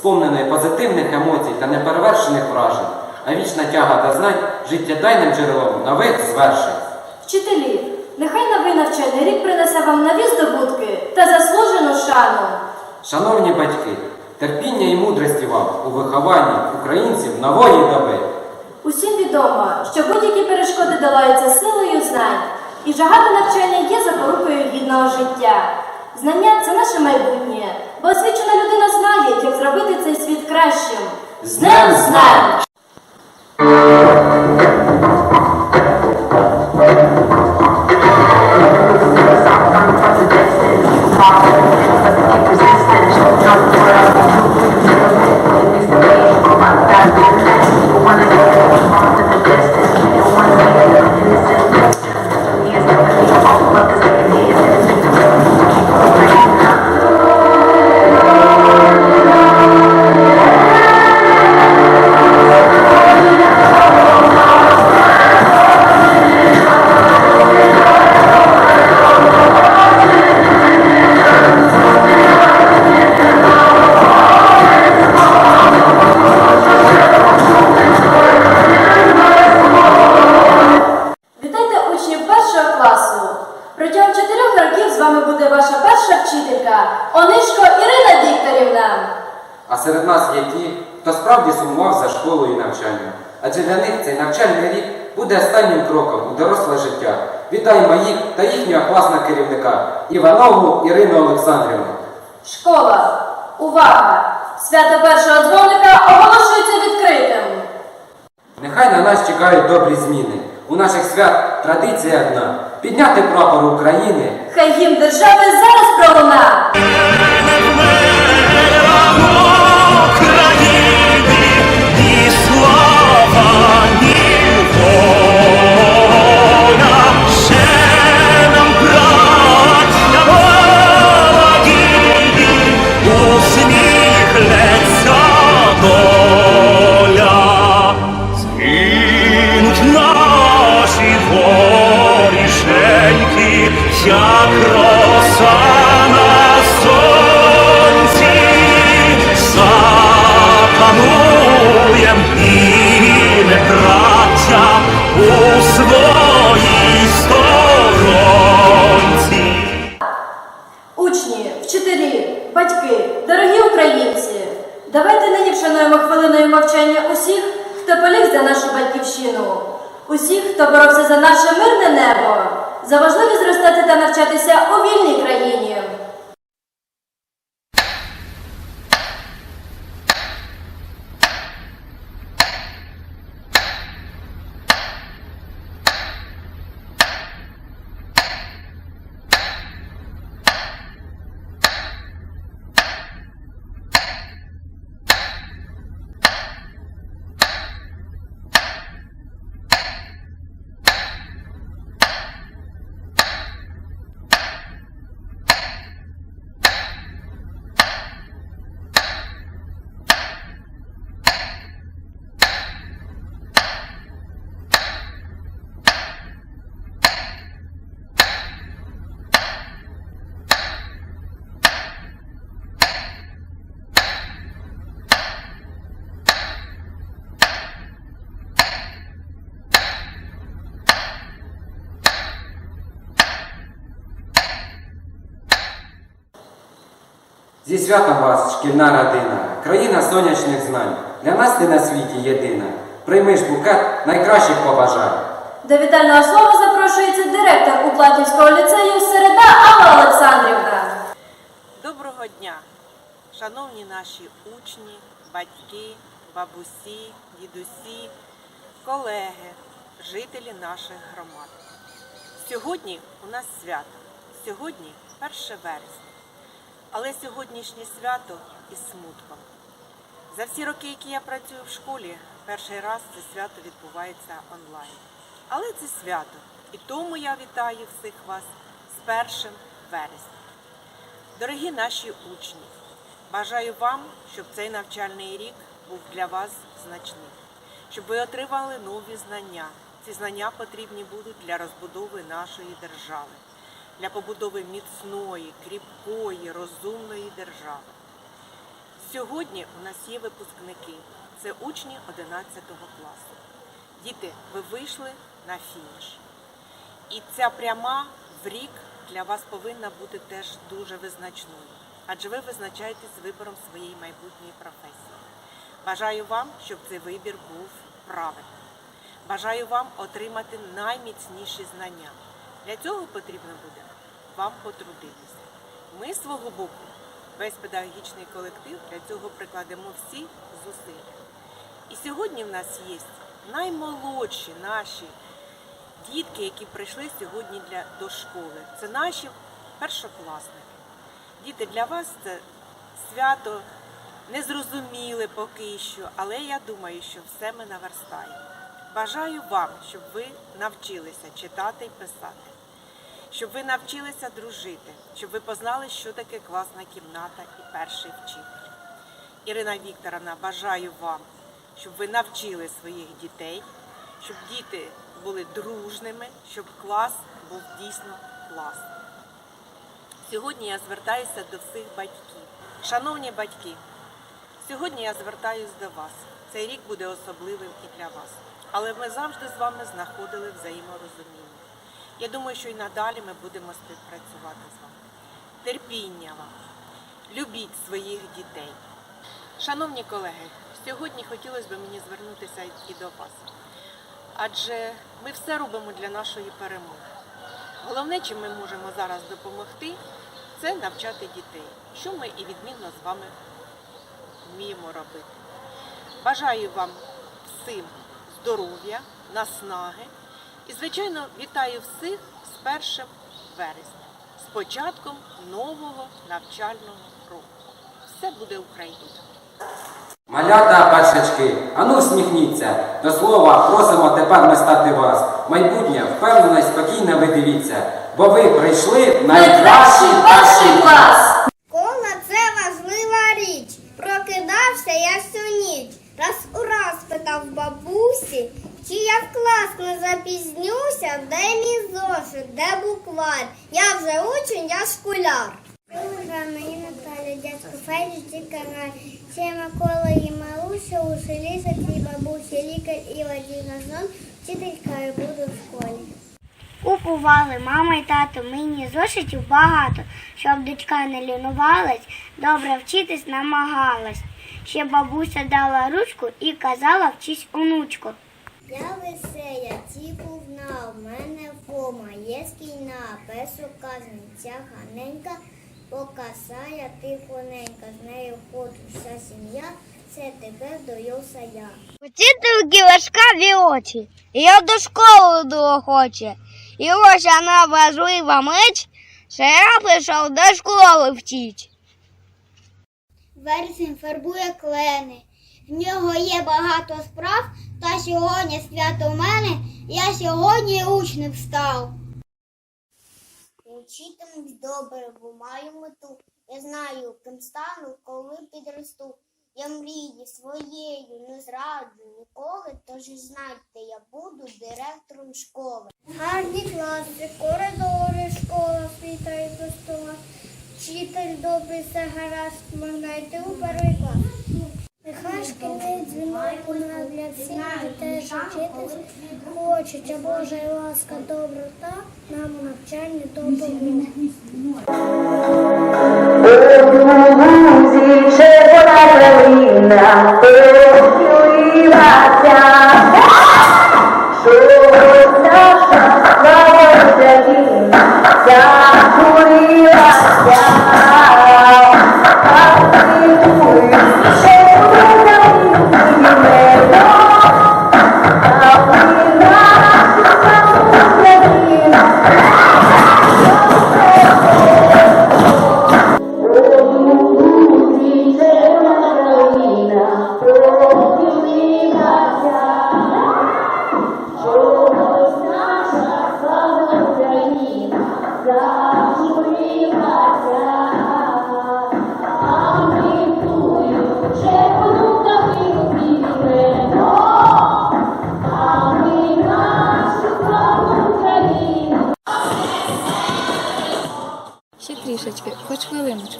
легкою, сповненою позитивних емоцій та неперевершених вражень, а вічна тяга до знань життєдайним джерелом нових звершень. Вчителі, нехай новий навчальний рік принесе вам нові здобутки та заслужену шану. Шановні батьки, терпіння і мудрості вам у вихованні українців нової доби. Усім відомо, що будь-які перешкоди долаються силою знань, і жага до навчання є запорукою гідного життя. Знання це наше майбутнє, бо освічена людина знає, як зробити цей світ кращим. З ним знань! Серед нас є ті, хто справді сумував за школою і навчанням. Адже для них цей навчальний рік буде останнім кроком у доросле життя. Вітаємо їх та їхнього класного керівника Іванову Ірину Олександрівну. Школа. Увага! Свято першого дзвоника оголошується відкритим. Нехай на нас чекають добрі зміни. У наших свят традиція одна підняти прапор України Хай гімн держави зараз пролуна. Як роса на сонці, запануєм і не браття у своїй сторонці. Учні, вчителі, батьки, дорогі українці, давайте нині вшануємо хвилиною мовчання усіх, хто поліг за нашу батьківщину, усіх, хто боровся за наше мирне небо, за важливість зростати та навчатися у вільній країні. Зі святом вас, шкільна родина, країна сонячних знань. Для нас ти на світі єдина. Прийми ж букет найкращих побажань. До вітального слова запрошується директор Уплатівського ліцею Середа Алла Олександрівна. Доброго дня, шановні наші учні, батьки, бабусі, дідусі, колеги, жителі наших громад. Сьогодні у нас свято. Сьогодні 1 вересня. Але сьогоднішнє свято із смутком. За всі роки, які я працюю в школі, перший раз це свято відбувається онлайн. Але це свято. І тому я вітаю всіх вас з 1 вересня. Дорогі наші учні, бажаю вам, щоб цей навчальний рік був для вас значним, щоб ви отримали нові знання, Ці знання потрібні будуть для розбудови нашої держави, для побудови міцної, кріпкої, розумної держави. Сьогодні у нас є випускники. Це учні 11 класу. Діти, ви вийшли на фініш. І ця пряма в рік для вас повинна бути теж дуже визначною. Адже ви визначаєтесь вибором своєї майбутньої професії. Бажаю вам, щоб цей вибір був правильним. Бажаю вам отримати найміцніші знання. Для цього потрібно буде вам потрудитися. Ми свого боку, весь педагогічний колектив, для цього прикладемо всі зусилля. І сьогодні в нас є наймолодші наші дітки, які прийшли сьогодні для, до школи. Це наші першокласники. Діти, для вас це свято незрозуміле поки що, але я думаю, що все ми наверстаємо. Бажаю вам, щоб ви навчилися читати і писати, щоб ви навчилися дружити, щоб ви познали, що таке класна кімната і перший вчитель. Ірина Вікторовна, бажаю вам, щоб ви навчили своїх дітей, щоб діти були дружними, щоб клас був дійсно класним. Сьогодні я звертаюся до всіх батьків. Шановні батьки, сьогодні я звертаюся до вас. Цей рік буде особливим і для вас. Але ми завжди з вами знаходили взаєморозуміння. Я думаю, що і надалі ми будемо співпрацювати з вами. Терпіння вам, любіть своїх дітей. Шановні колеги, сьогодні хотілося б мені звернутися і до вас. Адже ми все робимо для нашої перемоги. Головне, чим ми можемо зараз допомогти, це навчати дітей, що ми і відмінно з вами вміємо робити. Бажаю вам всім здоров'я, наснаги і, звичайно, вітаю всіх з 1 вересня, з початком нового навчального року. Все буде Україна! Малята, першачки, ану всміхніться. До слова, просимо тепер ми стати вас. Майбутнє впевнено і спокійно ви дивіться, бо ви прийшли в найкращий перший клас. Школа це важлива річ. Прокидався я всю ніч. Раз у раз питав бабусі, чи я в клас не запізнюся, де мій зошит, де буквар. Я вже учень, я школяр. Рано і Наталя, дядько Федір, діка Галь, ще Микола і Маруся, у селі ті бабусі, лікар і водій газон, вчителькою буду в школі. Купували мама і тато мені зошитів багато, щоб дочка не лінувалась, добре вчитись намагалась. Ще бабуся дала ручку і казала вчись онучку. Я веселя, тіпу вна, в мене Фома, є скійна, пес указниця, ганенька, покасая тихоненька, з нею ходу вся сім'я, це тепер доюся я. Учительки важкаві очі, я до школи доохоче. І ось вона важлива мить, що я прийшов до школи вчить. Вересень фарбує клени. В нього є багато справ, та сьогодні свято в мене, я сьогодні учнем став. Учитимусь добре, бо маю мету. Я знаю, ким стану, коли підросту. Я мрії своєю не зраджу ніколи, тож і знайте, я буду директором школи. Гарні класи, коридори, школа, світа і простола. Вчитель добрий, все гаразд, можна йти у перший клас. Дзвінок луна для всіх дітей, вчитись хочуть, а Божа і ласка, доброта нам у навчанні допоможе.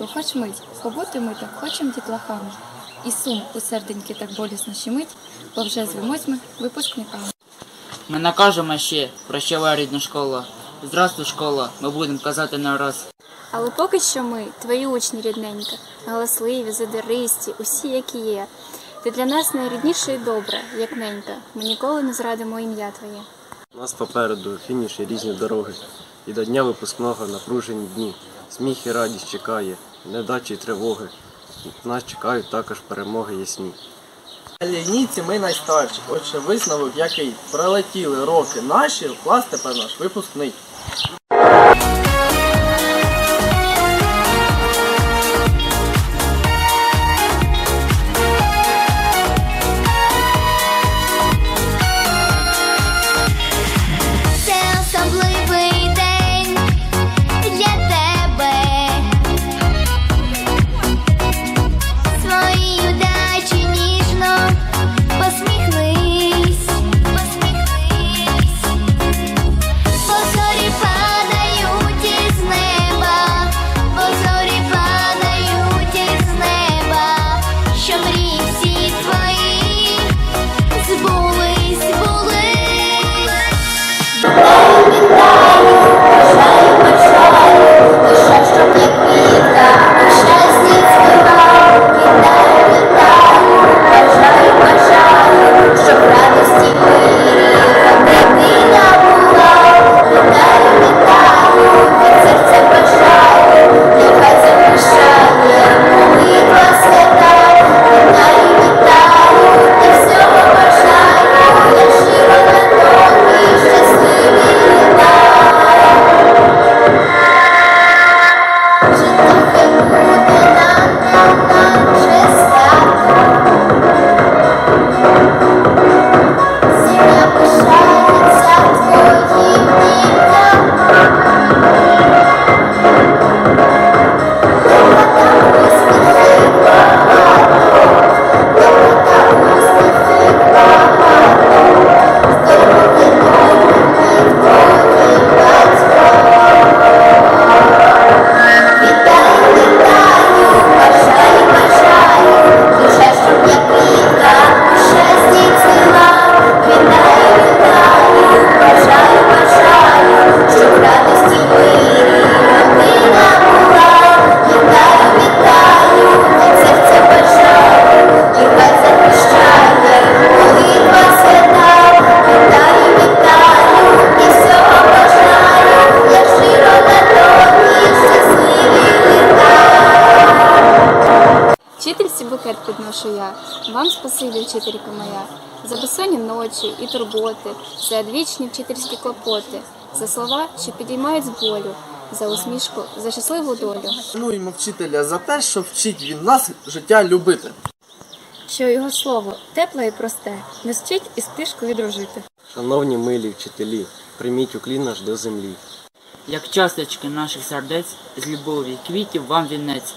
Хвилиночку, хоч мить, побути ми так хочем дітлахами. І сум у серденьки так болісно щемить, бо вже звемось ми випускниками. Ми накажемо ще прощавай рідна школа. Здравствуй, школа, ми будемо казати не раз. Але поки що ми, твої учні рідненька, галасливі, задиристі, усі, які є. Ти для нас найрідніше і добре, як ненька. Ми ніколи не зрадимо ім'я твоє. У нас попереду фініш і різні дороги. І до дня випускного напружені дні. Сміх і радість чекає, недачі й тривоги. Нас чекають також перемоги ясні. Лінійці ми найстарші. Отже, висновок, який пролетіли роки наші, клас тепер наш випускний. Букет підношу я, вам спасибі, вчителька моя, за безсонні ночі і турботи, за одвічні вчительські клопоти, за слова, що підіймають з болю, за усмішку, за щасливу долю. Шануємо вчителя за те, що вчить він нас життя любити. Що його слово тепле і просте, не вчить із пішкою дружити. Шановні милі вчителі, прийміть уклін наш до землі. Як часточки наших сердець, з любові, квітів вам вінець.